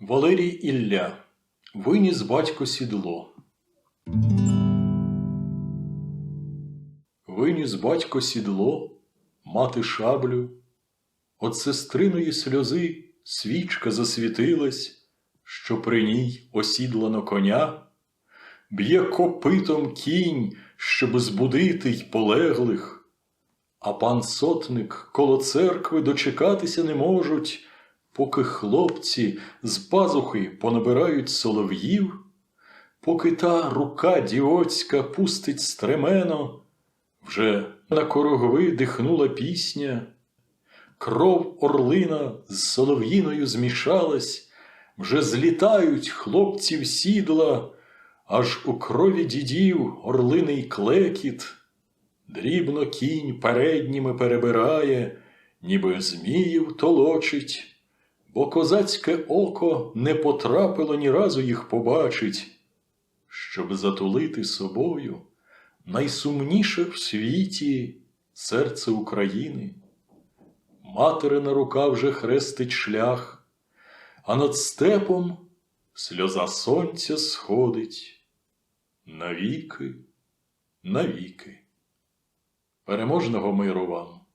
Валерій Ілля виніс батько сідло. Виніс батько сідло, мати шаблю. От сестриної сльози свічка засвітилась, що при ній осідлано коня, б'є копитом кінь, щоб збудити й полеглих, а пан сотник коло церкви дочекатися не можуть, поки хлопці з пазухи понабирають солов'їв, поки та рука діоцька пустить стремено, вже на корогви дихнула пісня, кров орлина з солов'їною змішалась, вже злітають хлопці в сідла, аж у крові дідів орлиний клекіт, дрібно кінь передніми перебирає, ніби зміїв толочить, бо козацьке око не потрапило ні разу їх побачить, щоб затулити собою найсумніше в світі серце України. Материна рука вже хрестить шлях, а над степом сльоза сонця сходить навіки, навіки. Переможного миру вам!